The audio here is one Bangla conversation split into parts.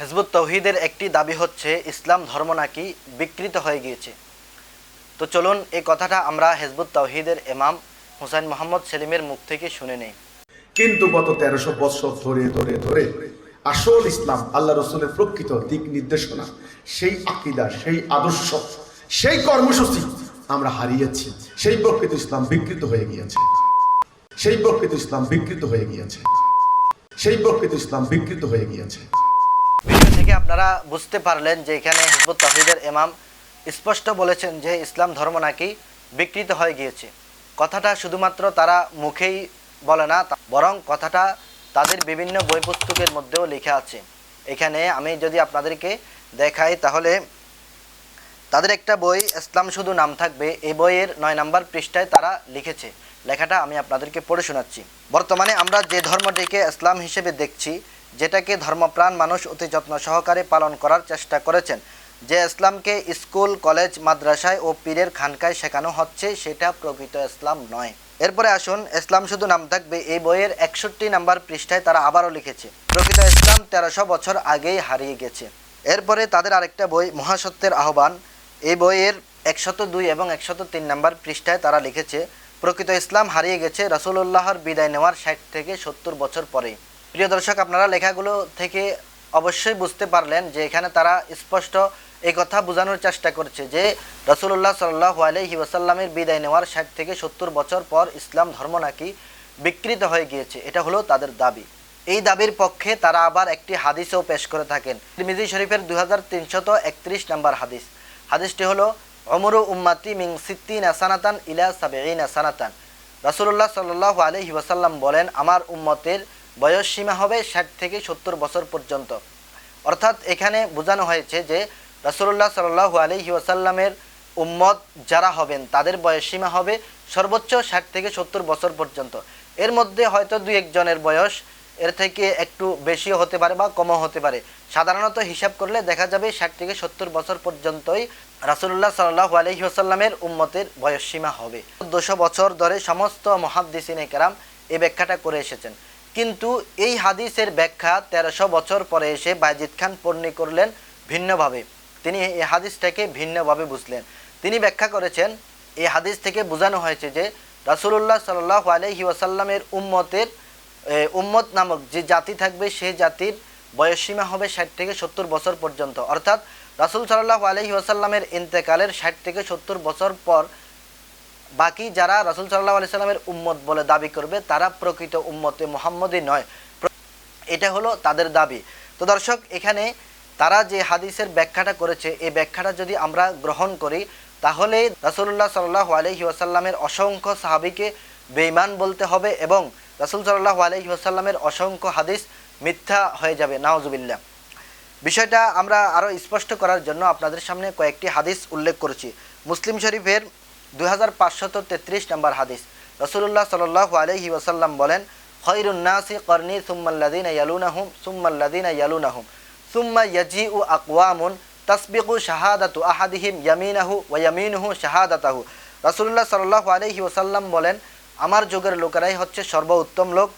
হেজবুত তৌহিদের একটি দাবি হচ্ছে, ইসলাম ধর্ম নাকি বিকৃত হয়ে গিয়েছে। তো চলুন এই কথাটা আমরা হেজবুত তৌহিদের ইমাম হুসাইন মোহাম্মদ সেলিমের মুখ থেকে শুনে নেই। কিন্তু গত তেরোশো বৎসর ধরে ধরে ধরে আসল ইসলাম আল্লাহ রসুলের প্রকৃত দিক নির্দেশনা, সেই আকিদা, সেই আদর্শ, সেই কর্মসূচি আমরা হারিয়েছি। সেই প্রকৃত ইসলাম বিকৃত হয়ে গিয়েছে। সেই প্রকৃত ইসলাম বিকৃত হয়ে গিয়েছে। সেই প্রকৃত ইসলাম বিকৃত হয়ে গিয়েছে। থেকে আপনারা বুঝতে পারলেন যে এখানে হিজবুত তহিদের ইমাম স্পষ্ট বলেছেন যে ইসলাম ধর্ম নাকি বিকৃত হয়ে গিয়েছে। কথাটা শুধুমাত্র তারা মুখেই বলে না বরং কথাটা তাদের বিভিন্ন বই পুস্তকের মধ্যেও লেখা আছে। এখানে আমি যদি আপনাদেরকে দেখাই তাহলে তাদের একটা বই, ইসলাম শুধু নাম থাকবে এই বইয়ের নয় নাম্বার পৃষ্ঠায় তারা লিখেছে। লেখাটা আমি আপনাদেরকে পড়ে শোনাচ্ছি। বর্তমানে আমরা যে ধর্মটিকে ইসলাম হিসেবে দেখছি যেটাকে ধর্মপ্রাণ মানুষ অতি যত্ন সহকারে পালন করার চেষ্টা করেছেন। যে ইসলামকে স্কুল, কলেজ, মাদ্রাসায় ও পীরের খানকায় শেখানো হচ্ছে, সেটা প্রকৃত ইসলাম নয়। এরপরে আসুন, ইসলাম শুধু নাম থাকবে এই বইয়ের একষট্টি নাম্বার পৃষ্ঠায় তারা আবারও লিখেছে, প্রকৃত ইসলাম তেরোশো বছর আগেই হারিয়ে গেছে। এরপরে তাদের আরেকটা বই, মহাসত্যের আহ্বান, এই বইয়ের একশত দুই এবং একশত তিন নাম্বার পৃষ্ঠায় তারা লিখেছে, প্রকৃত ইসলাম হারিয়ে গেছে রসুল্লাহর বিদায় নেওয়ার ষাট থেকে সত্তর বছর পরে প্রিয় দর্শক, আপনারা লেখাগুলো থেকে অবশ্যই বুঝতে পারলেন যে এখানে তারা স্পষ্ট এই কথা বোঝানোর চেষ্টা করছে যে রসুল্লাহ সাল্লাহ আলহি ওয়াসাল্লামের বিদায় নেওয়ার ষাট থেকে সত্তর বছর পর ইসলাম ধর্ম নাকি বিকৃত হয়ে গিয়েছে, এটা হলো তাদের দাবি। এই দাবির পক্ষে তারা আবার একটি হাদিসও পেশ করে থাকেন। তিরমিজি শরীফের দুই হাজার তিনশত একত্রিশ নম্বর হাদিস। হাদিসটি হলো অমরু উম্মাতি মিং সিদ্দিন আসানাতান ইলা সাবেইন আসানাতান রাসুল্লাহ সাল্লাহ আলহি ওয়াসাল্লাম বলেন, আমার উম্মতের বয়স সীমা হবে ষাট থেকে সত্তর বছর পর্যন্ত। অর্থাৎ এখানে বোঝানো হয়েছে যে রাসুল্লাহ সাল্লাহ আলহি ওয়াসাল্লামের উম্মত যারা হবেন, তাদের বয়স সীমা হবে সর্বোচ্চ ষাট থেকে সত্তর বছর পর্যন্ত। এর মধ্যে হয়তো দুই একজনের বয়স এর থেকে একটু বেশিও হতে পারে বা কমও হতে পারে। সাধারণত হিসাব করলে দেখা যাবে ষাট থেকে সত্তর বছর পর্যন্তই রাসুল্লাহ সাল্লাহ আলহি আসাল্লামের উম্মতের বয়স সীমা হবে। দুশো বছর ধরে সমস্ত মহাদ্দিসিন কেরাম এই ব্যাখ্যাটা করে এসেছেন। কিন্তু এই হাদিসের ব্যাখ্যা তেরোশো বছর পরে এসে বাইজিদ খান পূর্ণি করলেন ভিন্নভাবে। তিনি এই হাদিসটাকে ভিন্নভাবে বুঝলেন। তিনি ব্যাখ্যা করেছেন, এই হাদিস থেকে বোঝানো হয়েছে যে রাসুল্লাহ সাল্লাহ আলহি ওয়াসাল্লামের উম্মতের উম্মত নামক যে জাতি থাকবে সেই জাতির বয়সসীমা হবে ষাট থেকে সত্তর বছর পর্যন্ত। অর্থাৎ রাসুল সাল্লাহ আলহি ওয়াসাল্লামের ইন্তেকালের ষাট থেকে সত্তর বছর পর বাকি যারা রাসুল সাল্লাহ আলি সাল্লামের উম্মত বলে দাবি করবে, তারা প্রকৃত উম্মতে মোহাম্মদই নয়। এটা হলো তাদের দাবি। তো দর্শক, এখানে তারা যে হাদিসের ব্যাখ্যাটা করেছে, এই ব্যাখ্যাটা যদি আমরা গ্রহণ করি, তাহলে রাসুল্লাহ সাল্লাহ আলহি ওয়াসাল্লামের অসংখ্য সাহাবিকে বেইমান বলতে হবে এবং রাসুল সাল্লাহ আলহি ওয়াসাল্লামের অসংখ্য হাদিস মিথ্যা হয়ে যাবে। নাওজুবিল্লাহ বিষয়টা আমরা আরও স্পষ্ট করার জন্য আপনাদের সামনে কয়েকটি হাদিস উল্লেখ করেছি। মুসলিম শরীফের দুই হাজার পাঁচশত তেত্রিশ নম্বর হাদিস। রসুল্লাহ সাল্লাহ আলহি ওসাল্লাম বলেন খৈরুন্নাসি কর্নি সুম্মাল্লাদিন ইয়ালুনাহুম সুম্মাল্লাদিন ইয়ালুনাহুম, সুম্মা ইয়াজি উ আকওয়ামুন তসবিকু শাহাদাতু আহাদিহিম ইয়ামিনাহু ওয়া ইয়ামিনুহু শাহাদাতাহু। রাসূলুল্লাহ সাল্লাল্লাহু আলাইহি ওয়াসাল্লাম বলেন, আমার যুগের লোকেরাই হচ্ছে সর্বোত্তম লোক।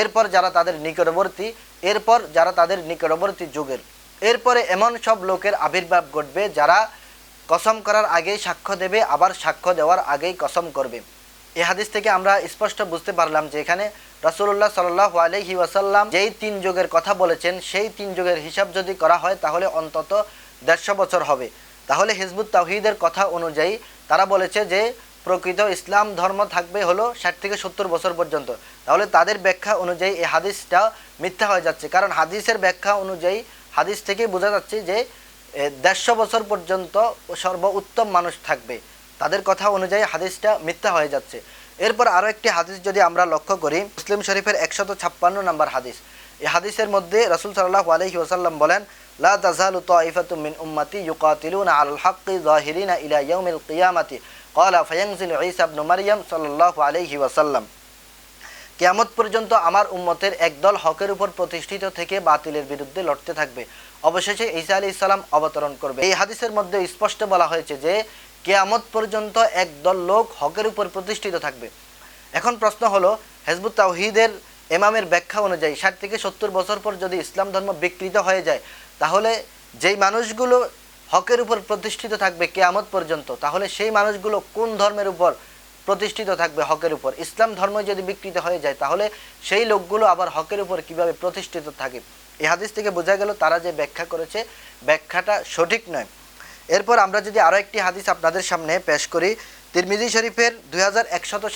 এরপর যারা তাদের নিকটবর্তী, এরপর যারা তাদের নিকটবর্তী যুগের। এরপরে এমন সব লোকের আবির্ভাব ঘটবে যারা কসম করার আগেই সাক্ষ্য দেবে, আবার সাক্ষ্য দেওয়ার আগেই কসম করবে। এ হাদিস থেকে আমরা স্পষ্ট বুঝতে পারলাম যে এখানে রাসুল্লাহ সাল্লাহ আলহি ওয়াসাল্লাম যেই তিন যুগের কথা বলেছেন, সেই তিন যুগের হিসাব যদি করা হয় তাহলে অন্তত দেড়শো বছর হবে। তাহলে হিজবুত তাহিদের কথা অনুযায়ী তারা বলেছে যে প্রকৃত ইসলাম ধর্ম থাকবে হলো ষাট থেকে সত্তর বছর পর্যন্ত। তাহলে তাদের ব্যাখ্যা অনুযায়ী এই হাদিসটা মিথ্যা হয়ে যাচ্ছে। কারণ হাদিসের ব্যাখ্যা অনুযায়ী হাদিস থেকে বোঝা যাচ্ছে যে দেড়শো বছর পর্যন্ত সর্ব উত্তম মানুষ থাকবে। তাদের কথা অনুযায়ী হাদিসটা মিথ্যা হয়ে যাচ্ছে। এরপর আরও একটি হাদিস যদি আমরা লক্ষ্য করি, মুসলিম শরীফের একশত ছাপ্পান্ন নম্বর হাদিস। এই হাদিসের মধ্যে রসুল সাল্লাহ আলহি ওসাল্লাম বলেন, লা তাজালু তাইফাতু মিন উম্মতি ইউকাতিলুনা আলাল হাক্কি যাহিরিনা ইলা ইয়াউমিল কিয়ামাতি। ক্বালা ফায়ানজিলু ঈসা ইবনু মারইয়াম সাল্লাল্লাহু আলাইহি ওয়াসাল্লাম। কেয়ামত পর্যন্ত আমার উম্মতের একদল হকের উপর প্রতিষ্ঠিত থেকে বাতিলের বিরুদ্ধে লড়তে থাকবে। অবশেষে ঈসা আলী ইসলাম অবতরণ করবে। এই হাদিসের মধ্যে স্পষ্ট বলা হয়েছে যে, কেয়ামত পর্যন্ত একদল লোক হকের উপর প্রতিষ্ঠিত থাকবে। এখন প্রশ্ন হলো, হেজবুত তাওহিদের এমামের ব্যাখ্যা অনুযায়ী ষাট থেকে সত্তর বছর পর যদি ইসলাম ধর্ম বিকৃত হয়ে যায়, তাহলে যেই মানুষগুলো হকের উপর প্রতিষ্ঠিত থাকবে কেয়ামত পর্যন্ত, তাহলে সেই মানুষগুলো কোন ধর্মের উপর প্রতিষ্ঠিত থাকবে হকের উপর। ইসলাম ধর্ম যদি বিকৃত হয়ে যায়, তাহলে সেই লোকগুলো আবার হকের উপর কীভাবে প্রতিষ্ঠিত থাকে? এই হাদিস থেকে বোঝা গেল, তারা যে ব্যাখ্যা করেছে, ব্যাখ্যাটা সঠিক নয়। এরপর আমরা যদি আরও একটি হাদিস আপনাদের সামনে পেশ করি, তিরমিজি শরীফের দুই হাজার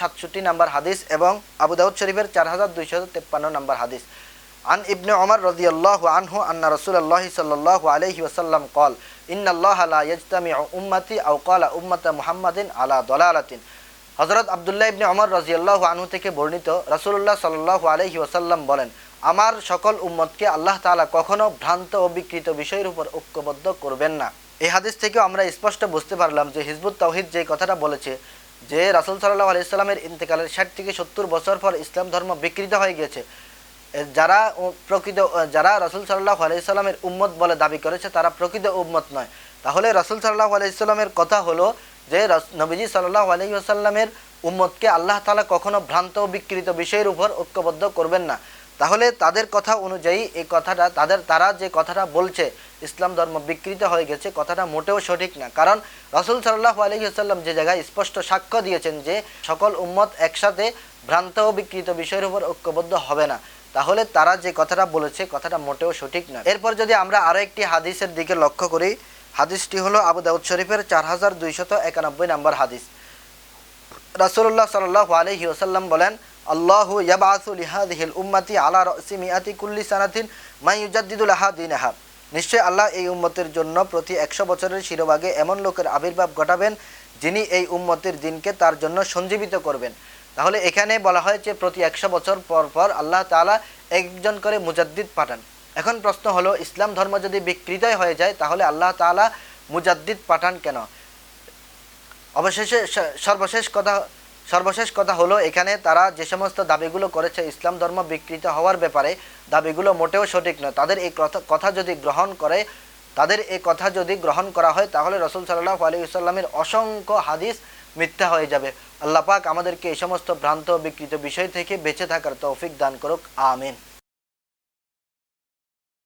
সাতষট্টি নাম্বার হাদিস এবং আবুদাউদ শরীফের চার হাজার দুইশত তেপ্পান্ন নাম্বার হাদিস। আন ইবনে অমর রদি আল্লাহ আনহু আন্না রসুল্লাহ সাল্লাহ আলহি ওসাল্লাম কল ইন্নাল্লাহ আলা ইজতামি উম্মাতি আউ কলা উম্মাতা মুহাম্মাদিন আলা দলালাতিন। হযরত আব্দুল্লাহ ইবনে ওমর রাদিয়াল্লাহু আনহু থেকে বর্ণিত রাসূলুল্লাহ সাল্লাল্লাহু আলাইহি ওয়াসাল্লাম বলেন আমার সকল উম্মতকে আল্লাহ তাআলা কখনো ভ্রান্ত ও বিকৃত বিষয়ের উপর ঐক্যবদ্ধ করবেন না। এই হাদিস থেকেও আমরা স্পষ্ট বুঝতে পারলাম যে হিজবুত তাওহিদ যে কথাটা বলেছে যে রাসূল সাল্লাল্লাহু আলাইহি সাল্লামের ইন্তেকালের ষাট থেকে সত্তর বছর পর ইসলাম ধর্ম বিকৃত হয়ে গিয়েছে। এ, যারা প্রকৃত যারা রসুল সাল্লাহ আলাইসাল্লামের উম্মত বলে দাবি করেছে তারা প্রকৃত উম্মত নয়। তাহলে রসুল সাল্লাহ আলাইসাল্লামের কথা হলো যে নবীজি সাল্লাহ আলহিহাসাল্লামের উম্মতকে আল্লাহ তালা কখনো ভ্রান্ত বিকৃত বিষয়ের উপর ঐক্যবদ্ধ করবেন না। তাহলে তাদের কথা অনুযায়ী এই কথাটা, তাদের, তারা যে কথাটা বলছে, ইসলাম ধর্ম বিকৃত হয়ে গেছে, কথাটা মোটেও সঠিক না। কারণ রসুল সাল্লাহ আলহিহাসাল্লাম যে জায়গায় স্পষ্ট সাক্ষ্য দিয়েছেন যে সকল উম্মত একসাথে ভ্রান্ত ও বিকৃত বিষয়ের উপর ঐক্যবদ্ধ হবে না, তাহলে তারা যে কথাটা বলেছে, কথাটা মোটেও সঠিক না। এরপর যদি আমরা আরও একটি হাদিসের দিকে লক্ষ্য করি হাদিসটি হলো আবু দাউদ শরীফের চার হাজার দুইশত একানব্বই নম্বর হাদিস। রাসূলুল্লাহ সাল্লাহ আলাইহি ওয়াসাল্লাম বলেন, আল্লাহ ইয়াবআসু লিহাদিহিল উম্মতি আলা রাসি মিআতি কুল্লি সানাতিন মা ইউজাদ্দিদু লাহা দীনাহা। নিশ্চয় আল্লাহ এই উম্মতের জন্য প্রতি একশো বছরের শিরোভাগে এমন লোকের আবির্ভাব ঘটাবেন, যিনি এই উম্মতের দিনকে তার জন্য সঞ্জীবিত করবেন। তাহলে এখানে বলা হয়েছে, প্রতি একশো বছর পর পর আল্লাহ তাআলা একজন করে মুজাদ্দিদ পাঠান। এখন প্রশ্ন হলো, ইসলাম ধর্ম যদি বিকৃতই হয়ে যায়, তাহলে আল্লাহ তাআলা মুজাদ্দিদ পাঠান কেন? অবশেষে সর্বশেষ কথা সর্বশেষ কথা হলো, এখানে তারা যে সমস্ত দাবিগুলো করেছে, ইসলাম ধর্ম বিকৃত হওয়ার ব্যাপারে, দাবিগুলো মোটেও সঠিক নয়। তাদের এই কথা যদি গ্রহণ করে, তাদের এই কথা যদি গ্রহণ করা হয়, তাহলে রসুল সাল্লাহ আলী সাল্লামের অসংখ্য হাদিস মিথ্যা হয়ে যাবে। আল্লাহ পাক আমাদেরকে এই সমস্ত ভ্রান্ত বিকৃত বিষয় থেকে বেঁচে থাকার তৌফিক দান করুক। আমিন।